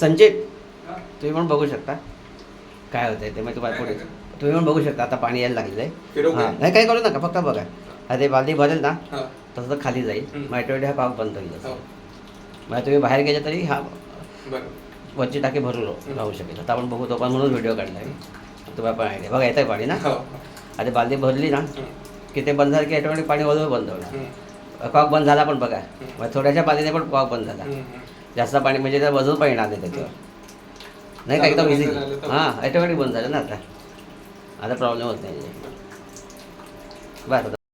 संचित तुम्ही पण बघू शकता. काय होतंय ते मग तुम्हाला पुढे? तुम्ही पण बघू शकता आता पाणी यायला लागलेलं आहे. हां? नाही काही करू नका फक्त बघा. आता ते बालदी भरेल ना तसं खाली जाईल. ऑटोमॅटिक हा पाक बंद होईल. हो. मग तुम्ही बाहेर गेले तरी हा वरची टाकी भरून राहू- शकेल. आता आपण बघू तो पण म्हणून व्हिडिओ काढला आहे. तुम्हाला पण आयडिया बघा येतं पाणी ना? हो. आता बालदी भरली ना. की ते बंद झालं की ऑटोमॅटिक पाणी वळून बंद होणार. कॉक बंद झाला पण बघा. मग थोड्याशा पाणीने पण कॉक बंद झाला. जास्त पाणी म्हणजे त्या वजन पाणी येणार नाही त्याच्यावर. नाही का एकदम इझी बंद हां ॲटोमॅटिक बंद झालं ना आता. आता प्रॉब्लेम होत नाही. बरं.